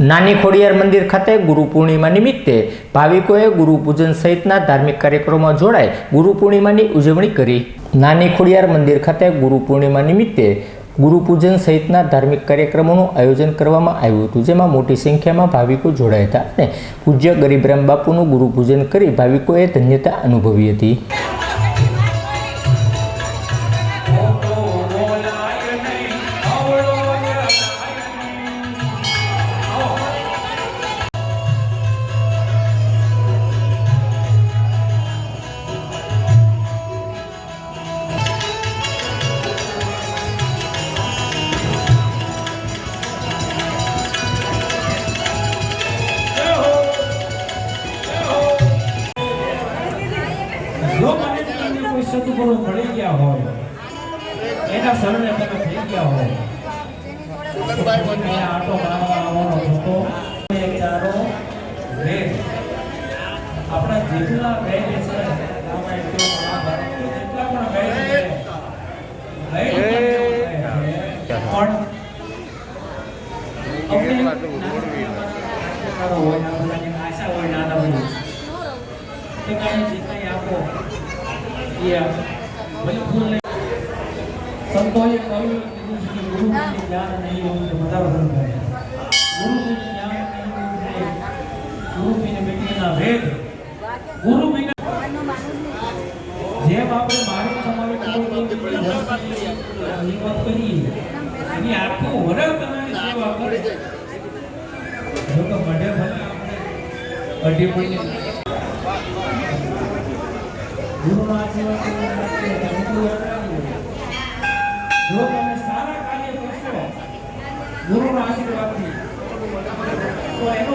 નાની ખોડિયાર મંદિર ખાતે ગુરુ પૂર્ણિમા નિમિત્તે ભાવિકોએ ગુરુ પૂજન સહિતના ધાર્મિક કાર્યક્રમોમાં જોડાઈ ગુરુ પૂર્ણિમાની ઉજવણી કરી. નાની ખોડિયાર મંદિર ખાતે ગુરુ પૂર્ણિમા નિમિત્તે ગુરુ પૂજન સહિતના ધાર્મિક કાર્યક્રમોનું આયોજન કરવામાં આવ્યું હતું, જેમાં મોટી સંખ્યામાં ભાવિકો જોડાયા હતા અને પૂજ્ય ગરીબરામ બાપુનું ગુરુ પૂજન કરી ભાવિકોએ ધન્યતા અનુભવી હતી. સદગુરુ મળી ગયા હોય એના શરણે તમે થઈ ગયા હોય. આટો મારવા આવવાનો હતો ચારો વેદ આપણા જેટલા વેદ છે જેટલા પણ વેદ છે પણ અમને નાના હોય ના બધાની આશા હોય નાના હોય તો કાંઈ જે કાંઈ આપો ભલે ફૂલ નહીં સંતોએ કહ્યું કીધું છે કે ગુરુજીને જ્ઞાન નહીં હોય તો બધા વગર કરે ગુરુજીને જ્ઞાન નહીં હોય તો ગુરુ બિન બેટીના વેદ ગુરુ બિન જેમ આપણે મારું તમારું કોઈ હિંમત કરીએ એની આખું વરસ તમારી સેવા કરે જો કે મઢે ભલે આપણે. અઢી આશીર્વાદ જો તમે સારા કાર્ય કરશો ગુરુના આશીર્વાદથી તો એનો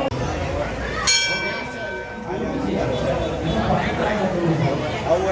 આવું